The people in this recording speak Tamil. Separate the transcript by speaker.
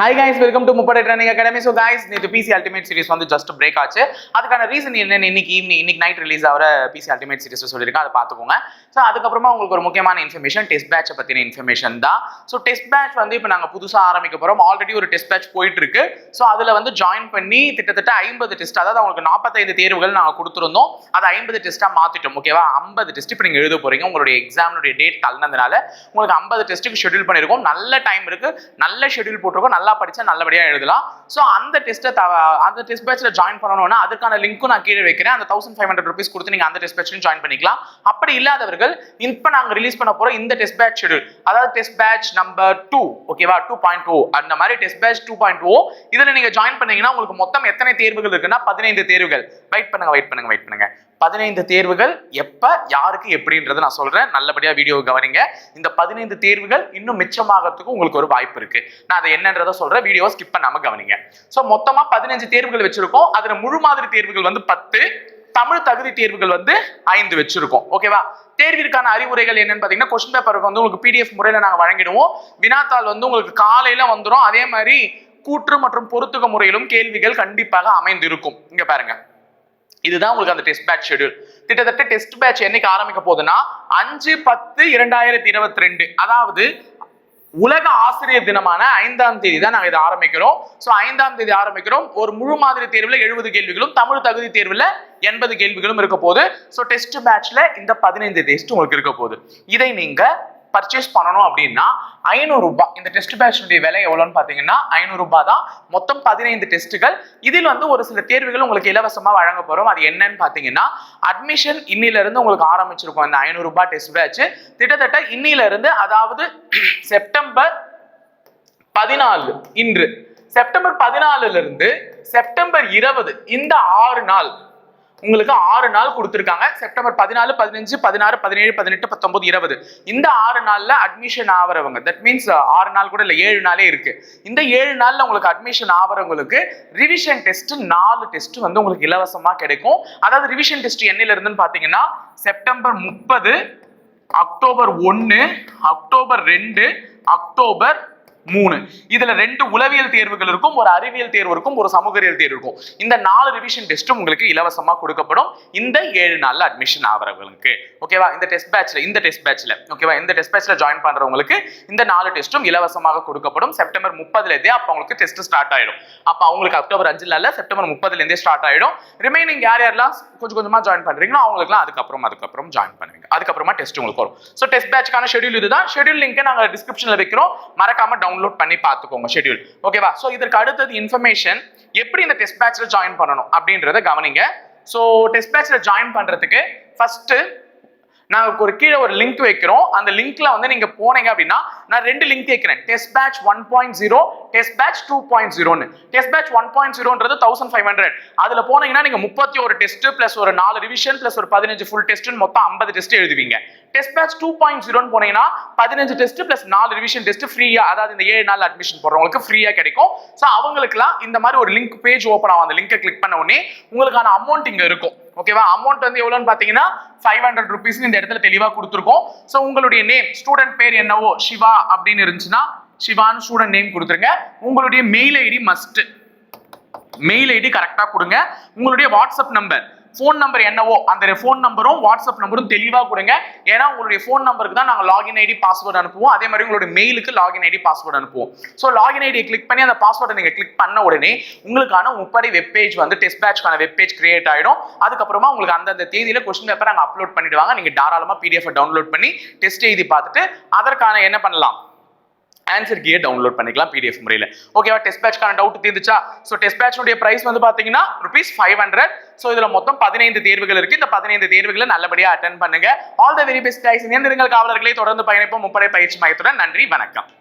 Speaker 1: ஹாய் கைஸ் வெல்கம் டு முப்படை ட்ரைனிங் அகாடமி ஸோ கைஸ் நேற்று பிசி அல்டிமேட் சீரிஸ் வந்து ஜஸ்ட் பிரேக் ஆச்சு. அதுக்கான ரீசன் என்னன்னு இன்னைக்கு ஈவினிங் இன்னைக்கு நைட் ரிலீஸ் ஆகிற பிசி அல்டிமேட் சீரிஸ் சொல்லியிருக்கேன். அதை பார்த்துக்கோங்க. ஸோ அதுக்கப்புறமா உங்களுக்கு ஒரு முக்கியமான இன்ஃபர்மேஷன் டெஸ்ட் பேட்சை பற்றின இன்ஃபர்மேஷன் தான். ஸோ டெஸ்ட் பேட்ச் வந்து இப்போ நாங்கள் புதுசாக ஆரம்பிக்க போகிறோம் ஆல்ரெடி ஒரு டெஸ்ட் பேட்ச் போயிட்டு இருக்கு ஸோ அதில் வந்து ஜாயின் பண்ணி கிட்டத்தட்ட ஐம்பது டெஸ்ட் அதாவது அவங்களுக்கு நாற்பத்தைந்து தேர்வுகள் நாங்கள் கொடுத்துருந்தோம். அதை ஐம்பது டெஸ்ட்டாக மாற்றிட்டோம் ஓகேவா ஐம்பது டெஸ்ட் இப்போ நீங்கள் எழுத போகிறீங்க உங்களுடைய எக்ஸாமினுடைய டேட் தள்ளினதுனால உங்களுக்கு ஐம்பது டெஸ்ட்டுக்கு ஷெட்யூல் பண்ணியிருக்கோம். நல்ல டைம் இருக்குது நல்ல ஷெட்யூல் போட்டிருக்கோம். நல்ல படிச்சா நல்லபடியா எழுதலாம். ஸோ அந்த டெஸ்ட்டை அந்த டெஸ்ட் பேட்ச்ல ஜாயின் பண்ணணும்னா அதுக்கான லிங்க்கும் நான் கீழே வைக்கிறேன். அந்த தௌசண்ட் ஃபைவ் ஹண்ட்ரட் ருபீஸ் கொடுத்து நீங்க அந்த டெஸ்ட் பேட்ச்லையும் ஜாயின் பண்ணிக்கலாம். அப்படி இல்லாதவர்கள் இப்போ நாங்க ரிலீஸ் பண்ண போறோம் இந்த டெஸ்ட் பேட்ச் ஷெடியூல் அதாவது டெஸ்ட் பேட்ச் நம்பர் டூ ஓகேவா டூ பாயிண்ட் ஓ அந்த மாதிரி test batch two point O இதுல நீங்க ஜாயின் பண்ணீங்கன்னா உங்களுக்கு மொத்தம் எத்தனை தேர்வுகள் இருக்குன்னா பதினைந்து தேர்வுகள். வெயிட் பண்ணுங்க வெயிட் பண்ணுங்க வெயிட் பண்ணுங்க. பதினைந்து தேர்வுகள் எப்ப யாருக்கு எப்படின்றத நான் சொல்றேன். நல்லபடியா வீடியோ கவனிங்க. இந்த பதினைந்து தேர்வுகள் இன்னும் மிச்சமாகறதுக்கு உங்களுக்கு ஒரு வாய்ப்பு இருக்கு. நான் அதை என்னன்றத சொல்ற வீடியோ ஸ்கிப் பண்ணாம கவனிங்க. ஸோ மொத்தமா பதினஞ்சு தேர்வுகள் வச்சிருக்கோம். அதுல முழு மாதிரி தேர்வுகள் வந்து பத்து தமிழ் தகுதி தேர்வுகள் வந்து ஐந்து வச்சிருக்கோம். ஓகேவா தேர்விற்கான அறிவுரைகள் என்னன்னு பார்த்தீங்கன்னா கொஸ்டின் பேப்பர் வந்து உங்களுக்கு பிடிஎஃப் முறையில் நாங்கள் வழங்கிடுவோம். வினாத்தாள் வந்து உங்களுக்கு காலையில வந்துடும் அதே மாதிரி கூற்று மற்றும் பொருத்துக முறையிலும் கேள்விகள் கண்டிப்பாக அமைந்திருக்கும். இங்க பாருங்க. இதுதான் உங்களுக்கு அந்த டெஸ்ட் பேட்ச் ஷெட்யூல் கிட்டத்தட்ட டெஸ்ட் பேட்ச் என்னைக்கு ஆரம்பிக்க போகுதுன்னா அஞ்சு பத்து இரண்டாயிரத்தி இருபத்தி ரெண்டு. அதாவது உலக ஆசிரியர் தினமான ஐந்தாம் தேதி தான் நாங்கள் இதை ஆரம்பிக்கிறோம். ஸோ ஐந்தாம் தேதி ஆரம்பிக்கிறோம். ஒரு முழு மாதிரி தேர்வில் எழுபது கேள்விகளும் தமிழ் தகுதி தேர்வில் எண்பது கேள்விகளும் இருக்க போகுது. ஸோ டெஸ்ட் பேட்ச்ல இந்த பதினைந்து டெஸ்ட் உங்களுக்கு இருக்க போகுது. இதை நீங்க பர்ச்சேஸ் பண்ணணும் அப்படின்னா ஐநூறுரூபா இந்த டெஸ்ட் பேட்சுடைய விலை எவ்வளோன்னு பார்த்தீங்கன்னா ஐநூறுரூபா தான். மொத்தம் பதினைந்து டெஸ்ட்டுகள் இதில் வந்து ஒரு சில தேர்வுகள் உங்களுக்கு இலவசமாக வழங்க போகிறோம் அது என்னன்னு பார்த்தீங்கன்னா அட்மிஷன் இன்னிலிருந்து உங்களுக்கு ஆரம்பிச்சிருக்கும். அந்த ஐநூறுரூபா டெஸ்ட் பேட்ச் கிட்டத்தட்ட இன்னிலிருந்து அதாவது செப்டம்பர் பதினாலு இன்று. செப்டம்பர் பதினாலுல இருந்து செப்டம்பர் இருபது இந்த ஆறு நாள் உங்களுக்கு ஆறு நாள் கொடுத்துருக்காங்க. செப்டம்பர் பதினாலு பதினஞ்சு பதினாறு பதினேழு பதினெட்டு பத்தொன்பது இருபது. இந்த ஆறு நாளில் அட்மிஷன் ஆகிறவங்க தட் மீன்ஸ் ஆறு நாள் கூட இல்லை ஏழு நாளே இருக்கு. இந்த ஏழு நாளில் உங்களுக்கு அட்மிஷன் ஆகிறவங்களுக்கு ரிவிஷன் டெஸ்ட் நாலு டெஸ்ட் வந்து உங்களுக்கு இலவசமாக கிடைக்கும். அதாவது ரிவிஷன் டெஸ்ட் என்னையில இருந்துன்னு செப்டம்பர் முப்பது அக்டோபர் ஒன்று அக்டோபர் ரெண்டு அக்டோபர் மூணு. இதுல ரெண்டு உளவியல் தேர்வுகள் இருக்கும் ஒரு அறிவியல் தேர்வு இருக்கும் ஒரு சமூகவியல் தேர்வு இருக்கும். இந்த நாலு ரிவிஷன் டெஸ்ட்டும் உங்களுக்கு இலவசமா கொடுக்கப்படும். இந்த ஏழு நாள்ல அட்மிஷன் ஆகிறவங்களுக்கு ஓகேவா இந்த டெஸ்ட் பேட்ச்ல இந்த டெஸ்ட் பேட்ச்ல ஓகேவா இந்த டெஸ்ட் பேட்ச்ல ஜாயின் பண்றவங்களுக்கு இந்த நாலு டெஸ்ட்டும் இலவசமாக கொடுக்கப்படும். செப்டம்பர் முப்பதுல இருந்தே அப்ப அவங்களுக்கு டெஸ்ட் ஸ்டார்ட் ஆயிடும். அப்ப அவங்களுக்கு அக்டோபர் அஞ்சுல இல்ல செப்டம்பர் முப்பதுல இருந்தே ஸ்டார்ட் ஆயிடும். ரிமைனிங் யார் யாரெல்லாம் கொஞ்சம் கொஞ்சமா ஜாயின் பண்றீங்களோ அவங்களுக்குலாம் அதுக்கப்புறம் அதுக்கப்புறம் ஜாயின் பண்ணுவீங்க. அதுக்கப்புறமா டெஸ்ட் உங்களுக்கு வரும். ஸோ டெஸ்ட் பேட்ச்க்கான ஷெடியூல் இதுதான். ஷெடியூல் லிங்க் நாங்கள் டிஸ்கிரிப்ஷன்ல வைக்கிறோம். மறக்காம டவுன்லோட் பண்ணி பார்த்துக்கோங்க ஷெடியூல் ஓகேவா ஸோ இதற்கு அடுத்தது இன்ஃபர்மேஷன் எப்படி இந்த டெஸ்ட் பேட்ச்ல ஜாயின் பண்ணணும் அப்படின்றத கவனிங்க. ஸோ டெஸ்ட் பேட்ச்ல ஜாயின் பண்றதுக்கு ஃபர்ஸ்ட் நாங்கள் ஒரு கீழே ஒரு லிங்க் வைக்கிறோம். அந்த லிங்க்ல வந்து நீங்க போனீங்க அப்படின்னா நான் ரெண்டு லிங்க் வைக்கிறேன் test batch one point zero test batch two point ஜீரோன்னு டெஸ்ட் பேட்ச் ஒன் பாயிண்ட் ஜீரோன்றது தௌசண்ட் ஃபைவ் ஹண்ட்ரட் அதுல போனீங்கன்னா நீங்க முப்பத்தி ஒரு டெஸ்ட் பிளஸ் ஒரு நாலு ரிவிஷன் பிளஸ் ஒரு பதினஞ்சு ஃபுல் டெஸ்ட் மொத்தம் ஐம்பது டெஸ்ட் எழுதுவீங்க. டெஸ்ட் பேட்ச் டூ பாயிண்ட் ஜீரோன்னு போனீங்கன்னா பதினஞ்சு டெஸ்ட் பிளஸ் நாலு ரிவிஷன் டெஸ்ட் ஃப்ரீயா அதாவது இந்த ஏழு நாள் அட்மிஷன் போடுறவங்களுக்கு ஃப்ரீயா கிடைக்கும். ஸோ அவங்களுக்குலாம் இந்த மாதிரி ஒரு லிங்க் பேஜ் ஓப்பன் ஆகும். அந்த லிங்கை கிளிக் பண்ண உடனே உங்களுக்கான அமௌண்ட் இங்க இருக்கும். ஓகேவா அமௌண்ட் வந்து எவ்வளோன்னு பார்த்தீங்கன்னா ஃபைவ் ஹண்ட்ரட் ருபீஸ்னு இந்த இடத்துல தெளிவாக கொடுத்துருக்கோம். ஸோ உங்களுடைய நேம் ஸ்டூடெண்ட் பேர் என்னவோ? சிவா அப்படின்னு இருந்துச்சுன்னா சிவான்னு ஸ்டூடெண்ட் நேம் கொடுத்துருங்க. உங்களுடைய mail ID must mail ID கரெக்டாக கொடுங்க. உங்களுடைய வாட்ஸ்அப் நம்பர் ஃபோன் நம்பர் என்னவோ அந்த ஃபோன் நம்பரும் வாட்ஸ்அப் நம்பரும் தெளிவாக கொடுங்க. ஏன்னா உங்களுடைய ஃபோன் நம்பருக்கு தான் நாங்கள் லாகின் ஐடி பாஸ்வேர்டு அனுப்புவோம். அதே மாதிரி உங்களுடைய மெயிலுக்கு லாகின் ஐடி பாஸ்வேர்டு அனுப்புவோம். ஸோ லாகின் ஐடியை கிளிக் பண்ணி அந்த பாஸ்வேர்டை நீங்கள் கிளிக் பண்ண உடனே உங்களுக்கான முப்படை வெப்பேஜ் வந்து டெஸ்ட் பேட்ச்க்கான வெப்பேஜ் கிரியேட் ஆகிடும் அதுக்கப்புறமா உங்களுக்கு அந்தந்த தேதியில் கொஸ்டின் பேப்பர் அங்கே அப்லோட் பண்ணிடுவாங்க. நீங்கள் தாராளமாக பிடிஎஃப் டவுன்லோட் பண்ணி டெஸ்ட் எழுதி பார்த்துட்டு அதற்கான என்ன பண்ணலாம்? ஆன்சர் கீயை டவுன்லோட் பண்ணிக்கலாம் பிடிஎஃப் முறையில். ஓகேவா டெஸ்ட் பேட்ச்க்கான டவுட் தீர்ந்துச்சா? ஸோ டெஸ்ட் பேட்சுடைய பிரைஸ் வந்து பார்த்தீங்கன்னா ருபீஸ் ஃபைவ் ஹண்ட்ரட் ஸோ இதில் மொத்தம் பதினைந்து தேர்வுகள் இருக்கு. இந்த பதினைந்து தேர்வுகளை நல்லபடியாக அட்டன் பண்ணுங்க. All the very best guys இணைந்திருங்கள் காவலர்களை. தொடர்ந்து பயணிப்போம். முப்படை பயிற்சி மையத்துடன் நன்றி வணக்கம்.